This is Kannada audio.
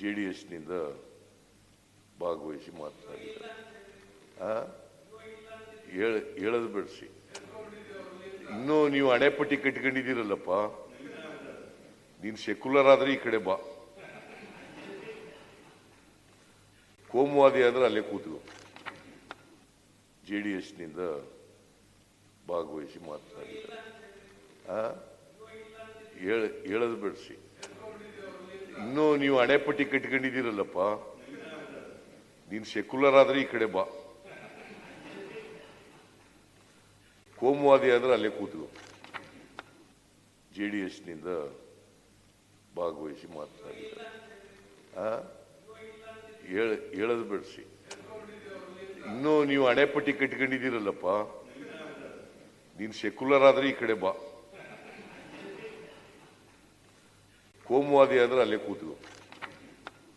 ಜೆ ಡಿ ಎಸ್ನಿಂದ ಭಾಗವಹಿಸಿ ಮಾತನಾಡಿದ್ದಾರೆ. ಹೇಳೋದು ಬಿಡಿಸಿ. ಇನ್ನೂ ನೀವು ಹಣೆಪಟ್ಟಿ ಕಟ್ಕೊಂಡಿದ್ದೀರಲ್ಲಪ್ಪ. ನೀನು ಸೆಕ್ಯುಲರ್ ಆದ್ರೆ ಈ ಕಡೆ ಬಾ. ಕೋಮುವಾದಿ ಆದರೆ ಅಲ್ಲೇ ಕೂತ್ಕೋ. ಜೆ ಡಿ ಎಸ್ನಿಂದ ಭಾಗವಹಿಸಿ ಮಾತನಾಡಿದ್ದಾರೆ. ಹೇಳೋದು ಬಿಡಿಸಿ. ಇನ್ನೂ ನೀವು ಹಣೆಪಟ್ಟಿ ಕಟ್ಕೊಂಡಿದ್ದೀರಲ್ಲಪ್ಪ? ನೀನು ಸೆಕ್ಯುಲರ್ ಆದ್ರೆ ಈ ಕಡೆ ಬಾ. ಕೋಮುವಾದಿ ಆದ್ರೆ ಅಲ್ಲೇ ಕೂತು ಜೆ ಡಿ ಎಸ್ನಿಂದ ಭಾಗವಹಿಸಿ? ಹೇಳ- ಹೇಳೋದು ಬಿಡಿಸಿ. ಇನ್ನೂ ನೀವು ಹಣೆಪಟ್ಟಿ ಕಟ್ಕೊಂಡಿದ್ದೀರಲ್ಲಪ್ಪ? ನೀನು ಸೆಕ್ಯುಲರ್ ಆದ್ರೆ ಈ ಕಡೆ ಬಾ. ಕೋಮುವಾದಿ ಆದರೆ ಅಲ್ಲೇ ಕೂತು